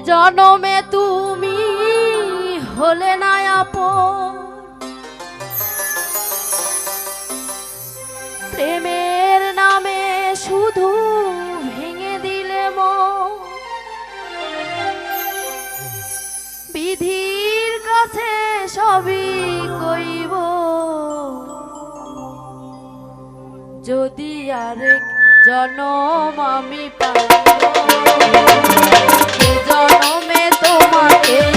জনমে তুমি হলে না আপন। প্রেমের নামে শুধু ভেঙে দিলে বিধির কাছে সবই কইব। যদি আরেক জনম আমি পাই चरणों में तो तुम्हारे